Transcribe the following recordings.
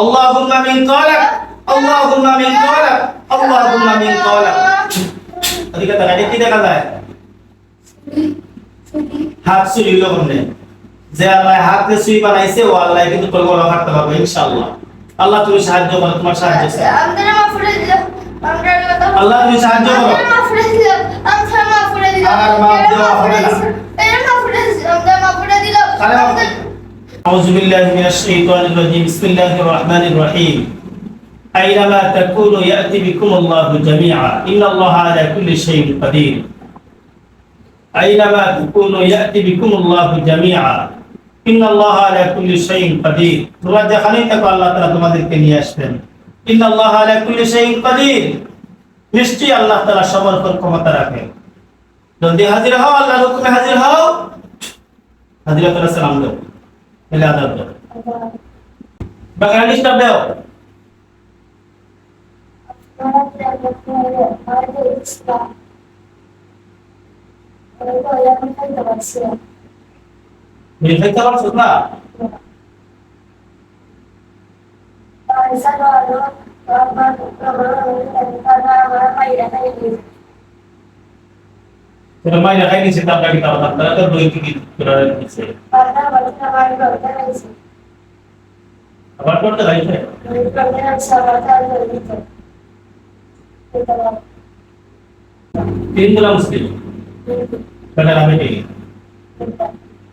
আল্লাহুম্মা মিন কলাক আল্লাহুম্মা মিন কলাক আল্লাহুম্মা মিন কলাক ওদিকে তাকাই কি দেখা যায়। হাত সুই হইল কোনে যে আল্লাহ হাতে সুই বানাইছে ও আল্লাহ কিন্তু তোর গলা কাটতে পারবে ইনশাআল্লাহ। আল্লাহ তুমি সাহায্য করো তোমার সাহায্য চাই। আল্লাহ তুমি সাহায্য করো। আর মাফ দেওয়া হবে না। أعوذ بالله من الشيطان الرجيم بسم الله الرحمن الرحيم أينما تكونوا يأتي بكم الله جميعا إن الله على كل شيء قدير أينما تكونوا يأتي بكم الله جميعا إن الله على كل شيء قدير তোমরা যেখানেই থাকো আল্লাহ তাআলা তোমাদেরকে নিয়ে আসবেন إن الله على كل شيء قدير নিশ্চয়ই আল্লাহ তাআলা সবার উপর ক্ষমতা রাখেন জলদি হাজির হও আল্লাহর হুকুমে হাজির হও হাজিরা করে সালাম দাও এলে আদাব দাও বাংলাদেশ দাও নির্ধারিত পারছ না তোরা মাই রাখাই নিছে তার গাড়ি কারও তারা তো দুই থেকে তোরা নিছে আবার করতে গাইছে তিনগুলা মুসলিম বেটা আমি ঠিক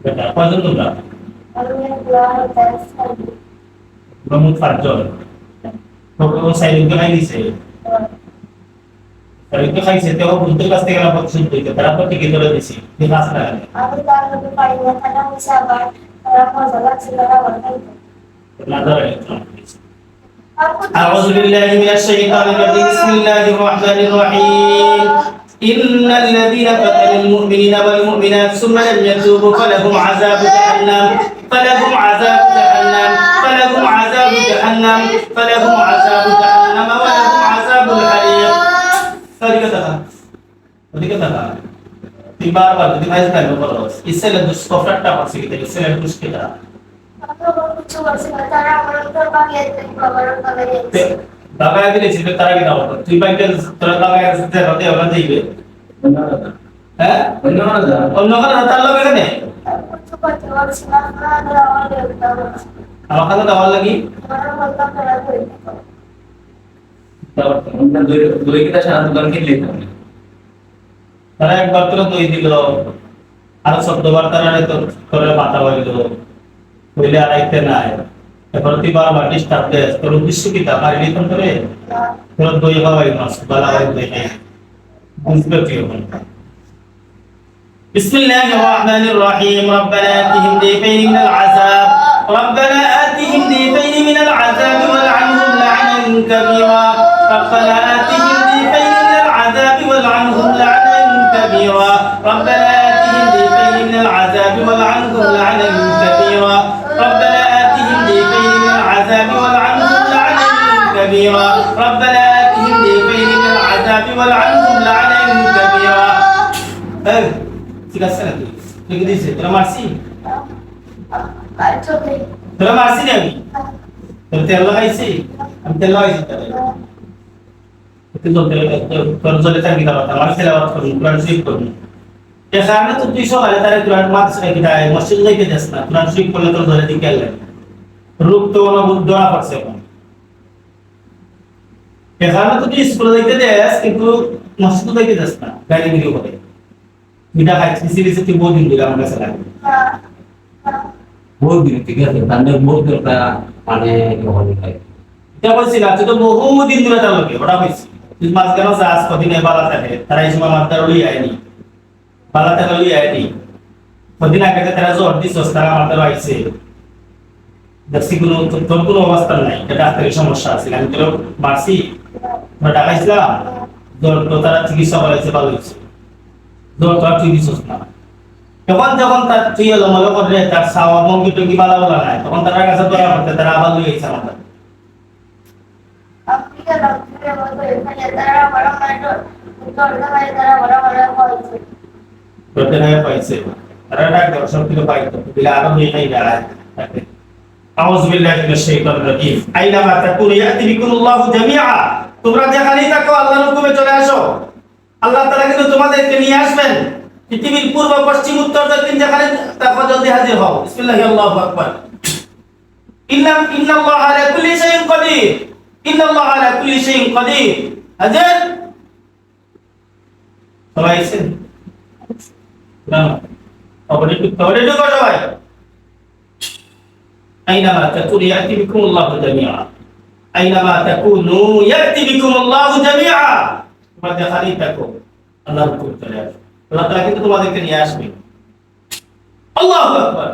বেটা কয়জন তোমরা ব্রহ্মুখ পাঁচজন ভগবান সাইডকে খাই দিছে সাইডকে খাইছে তেও বুঝতে কাছ থেকে আমার শুনতে হইতে তারা তো টিকে ধরে দিছি ঠিক আছে না না ধরে أعوذ بالله من الشيطان الرجيم بسم الله الرحمن الرحيم إن الذين فتنوا المؤمنين والمؤمنات ثم لم يتوبوا فلهم عذاب جهنم فلهم عذاب جهنم فلهم عذاب جهنم فلهم عذاب বারবার যদি ভাইস থাকবে বলো ইসেলে দুষ্কফরাটা পাচ্ছে কি ইসেলে দুষ্কিটা দাদা দিলে ছিল তারা। কি দাও তুই বাইকে তোরা দাদা আসতে রাতে ওরা যাইবে? হ্যাঁ? অন্য কোনো তার লগে কেনে? আমার কাছে দেওয়ার লাগি? তারা একবার তোরা দই দিল আর শব্দবার তারা তো করে মাথা বাড়িল হইলে আর আইতে নাই এবার তুই বারবার ডিস্টার্ব দেস তোর উদ্দেশ্য কি তা মারি লিখন করে তোর দই খাওয়াই মাস বালা বাড়ি দই খাই বুঝবে কি হবে بسم الله الرحمن الرحيم ربنا آتهم ضيفين من العذاب ربنا آتهم ضيفين من العذاب والعنهم لعنا كبيرا ربنا آتهم العذاب والعنهم لعنا كبيرا أه ঠিক আছে নাকি লিখে দিয়েছে তোরা মারছি তোরা মারছি না আমি তোর তেল লাগাইছি আমি তেল লাগাইছি তাহলে কিন্তু তোর জলে থাকি তার আমার ছেলে আবার করুন কোরআন শরীফ করুন এখানে তো তুই সকালে তারে কোরআন মাদ্রাসা নাকি তাই মসজিদ যাইতে যাস না কোরআন শরীফ করলে তোর জলে দিকে গেলে রূপ তো অনুভূত ধরা পড়ছে এখন এখানে তো তুই স্কুলে যাইতে দেস কিন্তু মসজিদ যাইতে যাস না। গাড়ি ভিডিও করে। মিঠা খাইছি সিরিজে তুই বহুদিন দিলে আমার কাছে লাগে। বহুত দিন, ঠিক আছে? তাদের বহুত একটা মানে হলি হয় এটা বলছি না তুই তো বহুদিন ধরে তার লোকে ওটা বলছি তুই কেন চাষ কদিনে বালা থাকে, তারা এই সময় মাছ লই আয়নি। বালা তারা লই আয়নি। কদিন আগে তারা জ্বর দিছস তারা আমার আইছে। দেখছি কোনো তোর কোনো অবস্থা নাই, এটা ডাক্তারের সমস্যা আছে। আমি তোর মারছি। জ্বর তো তারা চিকিৎসা করাইছে, ভালো হয়েছে। তুই না। তখন যখন তার তুই এলো করে তার সাওয়া মঙ্গি টঙ্গি বালা বলা নাই, তখন তারা কাছে দয়া করতে তারা আবার আমার কাছে। প্রত্যেক পাইছে। তারা ডাক দেওয়ার সব কিছু পাইতো দিলে আরও দুই তোমরা যেখানেই থাকো, আল্লাহর হুকুমে চলে আসো। আল্লাহ তারা কিন্তু তোমাদেরকে নিয়ে আসবেন। পৃথিবীর পূর্ব, পশ্চিম, উত্তর দক্ষিণ যেখানে তারপর জলদি হাজির হও। বিসমিল্লাহি, আল্লাহু আকবার। ইন্নাম, ইন্নাল্লাহা আলা কুল্লি শাইইন কাদির। ইন্নাল্লাহা আলা কুল্লি শাইইন কাদির। হাজির? সবাই আছেন? না তাহলে একটু তাহলে ঢুকো সবাই। আইনামা তাতুরিয়াতি বিকুমুল্লাহু জামিআ। aina ma takunu yakti bikum Allahu jami'a kepada khalifahku Allah pun terlihat Allah telah kita keluar dari Yasmin. Allahu Akbar.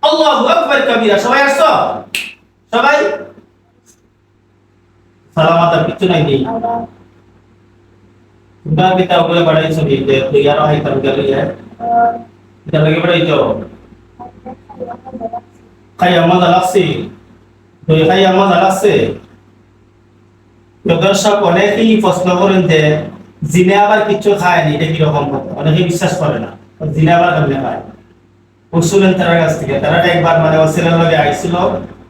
Allahu Akbar kabira. Sabai asa sabai salamat itu Nanti. Ni kita kita boleh pada itu di dia tu yang orang itu gali ya. Kita lagi pada itu kayak mana laksi tu kayak mana laksi তো দর্শক অনেকেই প্রশ্ন করেন যে জিনে আবার কিছু খায়নি এটা কীরকম কথা? অনেকে বিশ্বাস করে না। জিনে আবার কেমনে খায়? শুনলেন তার কাছ থেকে। তারা একবার মানে অস্ট্রেলিয়ার লগে আইছিল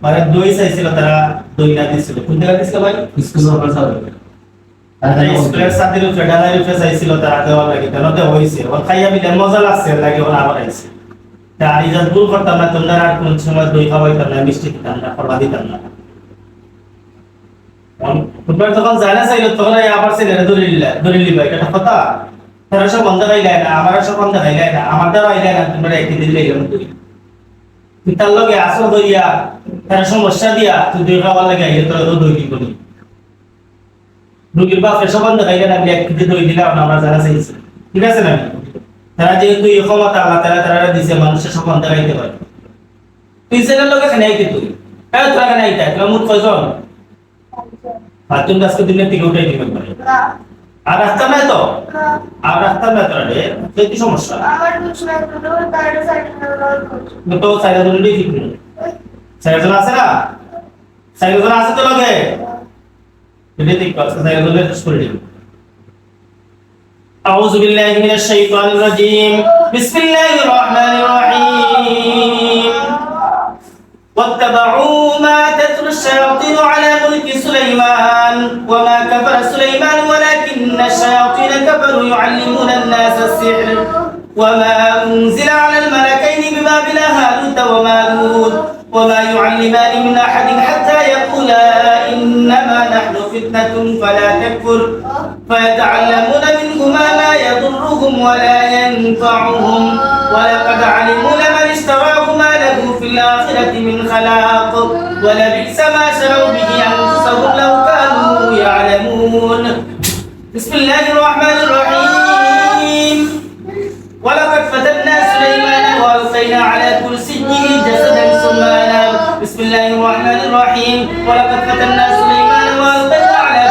মানে দই চাইছিল তারা দই না দিছিল। কোন জায়গা দিছিল ভাই? পাশে তারা স্কুলের ডালার চাইছিল তারা লাগে। কেন হয়েছে ওর খাইয়া বিলে মজা লাগছে লাগে ওরা আবার আইছে। আর ইজাজ ভুল করতাম না তোমরা আর কোন সময় দই খাওয়াইতাম না মিষ্টি দিতাম না ফরমা দিতাম না। ফুটবল যখন যায় না চাইলো তখন আবার ছেলেরা ধরে নিলা ধরে নিবা এটা কথা তারা সব বন্ধ খাই না আমার সব বন্ধ খাই না আমার দ্বারা আইলে না তোমরা একদিন দিলে এরকম তার লগে আসো দইয়া তার সমস্যা দিয়া তুই দই খাওয়ার লাগে আইলে তোরা তো দই কি করি রুগীর বাপের সব বন্ধ খাইলে না এক কেজি দই দিলাম না আমরা যারা চাইছি ঠিক আছে না তারা যেহেতু এই ক্ষমতা আল্লাহ তারা তারা দিছে মানুষের সব বন্ধ খাইতে পারে তুই ছেলের লগে খানে আইতে তুই হ্যাঁ তোরা খানে আইতা তোরা মুখ কয়জন পাঁচজন আজকে দিনের থেকে উঠে দিবেন মানে না আর রাস্তা নাই তো না আর রাস্তা নাই তো রে তো কি সমস্যা আমার কিছু না দুটো তার সাইড করছে কিন্তু তো সাইডে দুটো ঠিক নেই সাইডে জন আছে না সাইডে জন আছে তো লগে এটা ঠিক আছে সাইডে জন শেষ করে দিন أعوذ بالله من الشيطان الرجيم بسم الله الرحمن الرحيم واتبعوا ما تتلو الشياطين على ملك سليمان وما كفر سليمان ولكن الشياطين كفروا يعلمون الناس السحر. وما أنزل على الملكين ببابل هاروت وماروت وما يعلمان من أحد حتى يقولا إنما نحن فتنة فلا تكفر. فيتعلمون منهما ما يضرهم ولا ينفعهم. ولقد علموا لمن اشتراه ما له في الآخرة من خلاق ولبئس ما شروا به أنفسهم لو كانوا يعلمون. بسم الله الرحمن الرحيم. ولقد فتنا سليمان وألقينا على كرسيه جسدا ثم أناب بسم الله الرحمن الرحيم. ولقد فتنا سليمان وألقينا على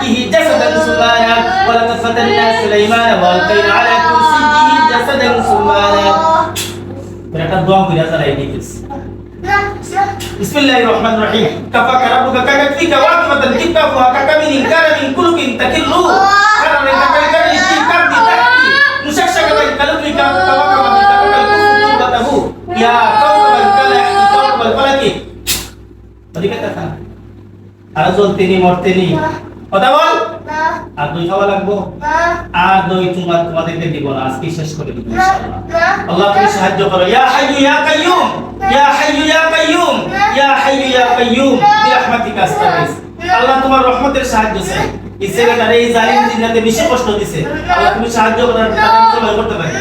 كرسيه جسدا ثم أناب ولقد فتنا سليمان وألقينا على كرسيه جسدا ثم أناب Mereka doa bila salah ini guys. না না Bismillahirrahmanirrahim. Kafaka rabbuka kagakfika wa akibatan kikafu hakaka min inkara min kulukin takillu. Karena mereka kali-kali istiqam di tahti. Musyaksyaka bagi kalubri kamu kawaka wa minta kakal kufu turbatahu. Ya kau kabal kala ihti kau kabal falaki. Tadi katakan. Azul tini morteni. কথা বল না আর দই খাওয়া লাগবো? আর দই তোমার তোমাদেরকে দিব না আজকে শেষ করে দিব আল্লাহ তুমি সাহায্য করো। ইয়া হাইয়ু ইয়া কাইয়ুম ইয়া হাইয়ু ইয়া কাইয়ুম ইয়া হাইয়ু ইয়া কাইয়ুম বি রাহমাতিকা আল্লাহ তোমার রহমতের সাহায্য চাই। এই ছেলেটার এই জালিম জিন্নাতে বেশি কষ্ট দিছে। আল্লাহ তুমি সাহায্য করার তাকে ভয় করতে পারি।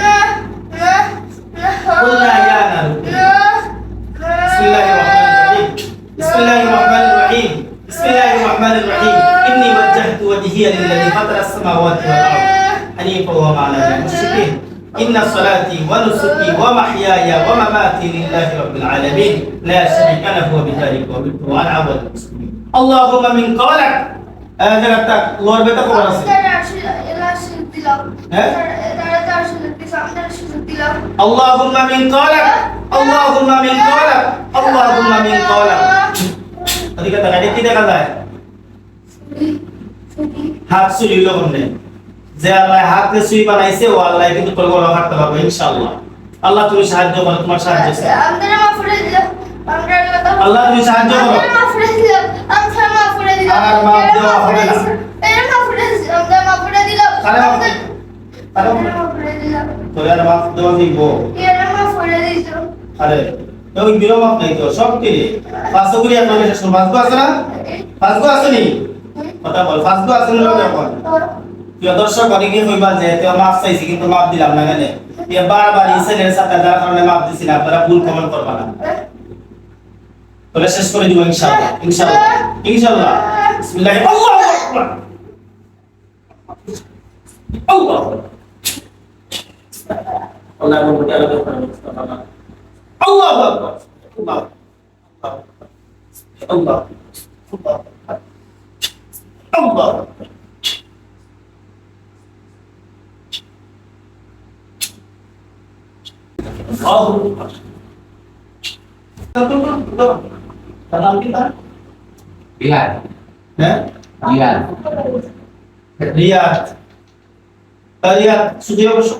কুল্লা ইয়া নারু। বিসমিল্লাহির রহমানির রহিম। বিসমিল্লাহির রহমানির রহিম। বিসমিল্লাহির রহমানির রহিম। الرحيم بسم الله الرحمن الرحيم إني وجهت وجهي للذي فطر السماوات والأرض حنيفا وما أنا من المشركين إن صلاتي ونسكي ومحياي ومماتي لله رب العالمين لا شريك له وبذلك أمرت وأنا أول المسلمين اللهم من قولك هذا قلت الله بيتك ورسول তারা আসলে এলা শিখ দিলাম হ্যাঁ? তারা তারা সুযোগ দিছে আমাদের সুযোগ দিলাম اللهم من قولك اللهم من قولك اللهم من قولك tadi kata tadi কি দেখা যায় হাত সুই লবণে যে আল্লাহ হাতে সুই বানাইছে ও আল্লাহ কিন্তু কলকলা হাঁটতে পারবে ইনশাআল্লাহ। আল্লাহ তুমি সাহায্য করো তোমার সাহায্য আল্লাহ তুমি সাহায্য করো। আর মাফ দেওয়া হবে না। কারে মাফ কারে মাফ তোরে আর মাফ দেওয়া দিব। আরে ওই দিলো মাফ নাই তো সব কি? পাঁচ গুলি আপনার শেষ করো পাঁচ গো আছে না? পাঁচ গো আছে নি? কথা বল পাঁচ গো আছে না এখন প্রিয় দর্শক অনেকেই হইবা যে তুই মাফ চাইছি, কিন্তু মাফ দিলাম না কেন? তুই বারবার এই ছেলের সাথে যার কারণে মাফ দিছি না আপনারা ভুল কমেন্ট করবা না। তাহলে শেষ করে দিব, ইনশাআল্লাহ ইনশাআল্লাহ ইনশাআল্লাহ। বিসমিল্লাহ, আল্লাহু আকবার। আল্লাহ আল্লাহ আকবার, আল্লাহু আকবার, আল্লাহ আল্লাহ আল্লাহ. হ্যাঁ. রিয়াদ। রিয়াদ। সুদি অবশ্য.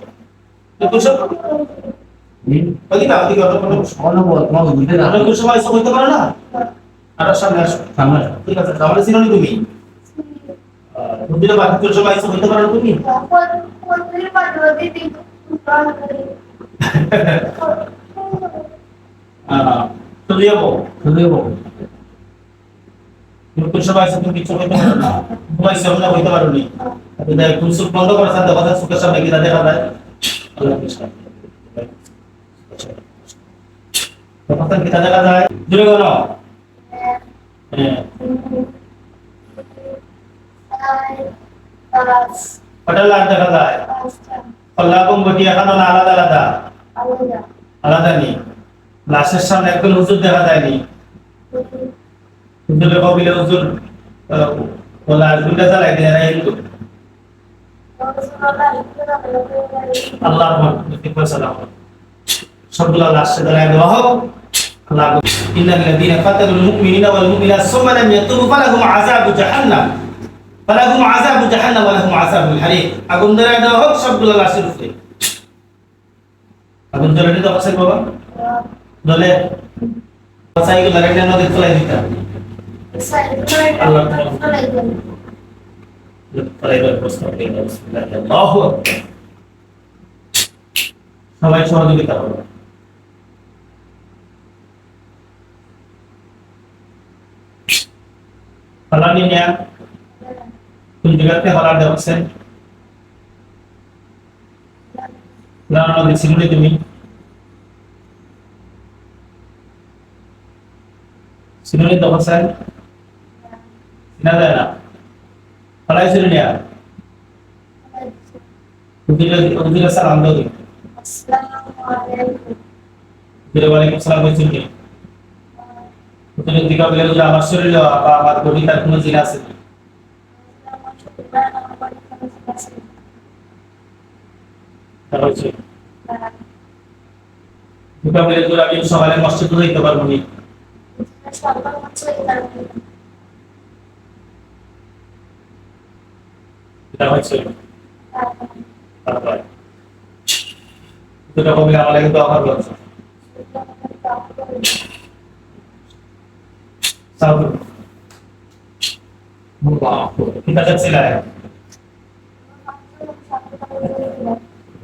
অন্য কোনো সময় পারে না? আর সামনে আসো। Sama. ঠিক আছে তাহলে চিনি তুমি? বুঝলে বাকি পারো তুমি? তো তুমি কিছু হইতে পারো না। তোমার সামনে হইতে পারো নি। তুমি বন্ধ করে সাথে কথা চোখের সামনে কি দেখা যায় আল্লাহ কৃষ্ণ কথা কি দেখা যায় গেল হ্যাঁ। হোটেল আর দেখা যায় কল্লাকম বটি এখন আলাদা আলাদা আলাদা নেই লাশের সামনে একজন হুজুর দেখা যায়নি হুজুরের কবিলে হুজুর আহ, বলা দুইটা জ্বালাই দেয় না একটু আল্লাহ সালাম সবগুলা লাশে দাঁড়ায় দেওয়া হোক আল্লাহ ইন্নাল লাযীনা ফাতানুল মুমিনিনা ওয়াল মুমিনাত সুম্মা লাম ইয়াতুবু ফালাহুম আযাবু জাহান্নাম ফালাহুম আযাবু জাহান্নাম ওয়া লাহুম আযাবুল হারিক আগুন দাঁড়ায় দেওয়া হোক, সবগুলা লাশের উপরে। আগুন জ্বলে তো আছে বাবা। দলে সাইকেল লাগাই নদী তোলাই দিতাম তোলাই দেওয়ার প্রস্তাব দিলাম বিসমিল্লাহ আল্লাহু আকবার সবাই সহযোগিতা করবে ফলানি নিয়া। জায়গাতে হলার দেওয়াছেন লানা নদী সিলুনি তুমি সিলুনি দেওয়াছেন সিনা দেয় না ফলাই সিলুনি আর উদিলে উদিলে সালাম দাও তুমি উদিলে ওয়ালাইকুম সালাম বলছেন কি উদিলে দিকা বলে যে আমার শরীরে বা আমার বডি তার কোনো জিনা আছে? তা হচ্ছে বলে যে আমি সকালে মসজিদ যাইতে পারব নি দুটো কবি আমার কিন্তু সাউথ Allah. kita kan